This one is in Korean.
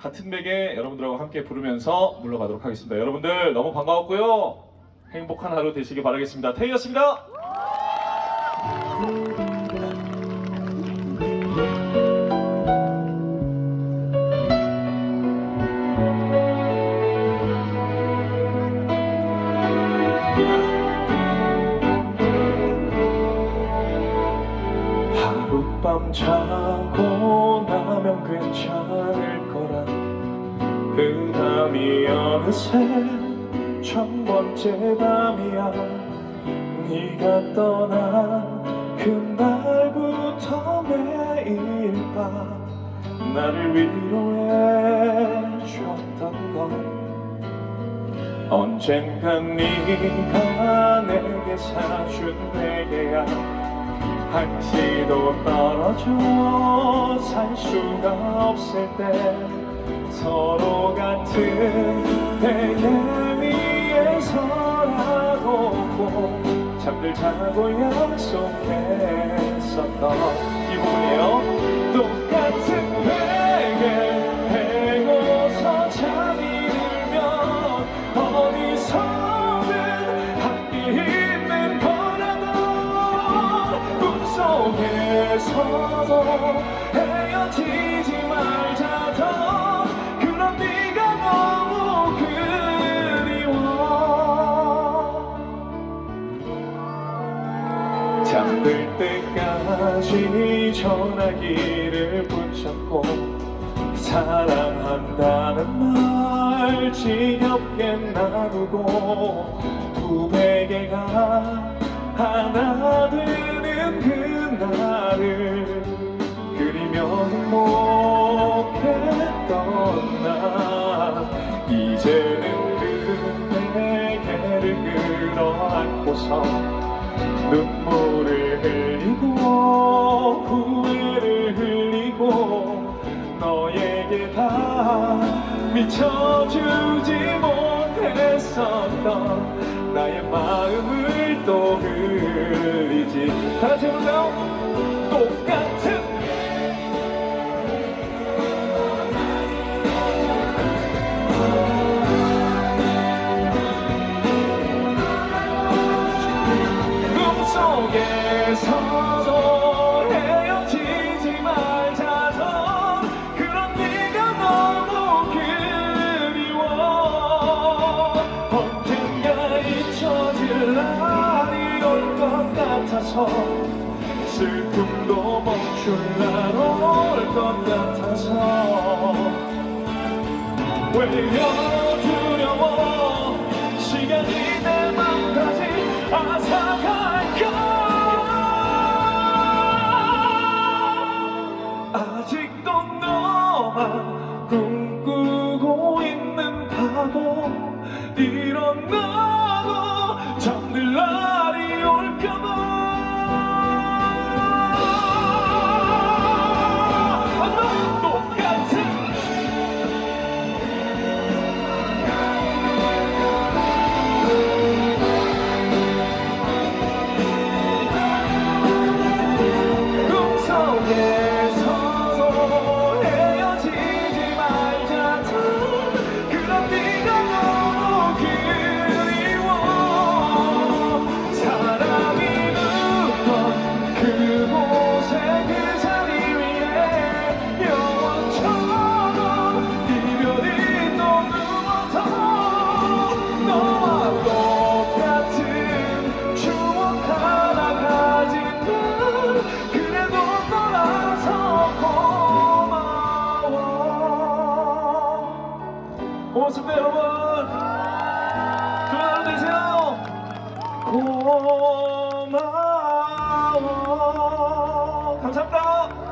같은 베개 여러분들하고 함께 부르면서 물러가도록 하겠습니다. 여러분들 너무 반가웠고요. 행복한 하루 되시길 바라겠습니다. 태희였습니다. 하룻밤 자고 나면 괜찮을 거라. 그 밤이 어느새 천 번째 밤이야. 네가 떠난 그날부터 매일 밤 나를 위로해 줬던 건 언젠간 네가 내게 사준 베개야 한시도 떨어져 살 수가 없을 때 서로 같은 베개 위에서라도 꼭 잠들자고 약속했었던 이 부분이에요. 똑같은 서도 헤어지지 말자던 그런 네가 너무 그리워. 잠들 때까지 전화기를 붙잡고 사랑한다는 말 지겹게 나누고 두 베개가 하나 되 는 그날을 그리며 행복했던 나 이제는 그 베개를 끌어안고서 눈물을 흘리고 후회를 흘리고 너에게 다 미쳐주지 못했었던 나의 마음을 또 흘리지 다 같이 해보세요 같아서 슬픔도 멈출 날 올 것 같아서 외려 두려워 시간이 내 맘까지 앗아갈까? 아직도 너만 꿈꾸고 있는 바보 일어나 고맙습니다 여러분. 좋은 하루 되세요. 고마워. 감사합니다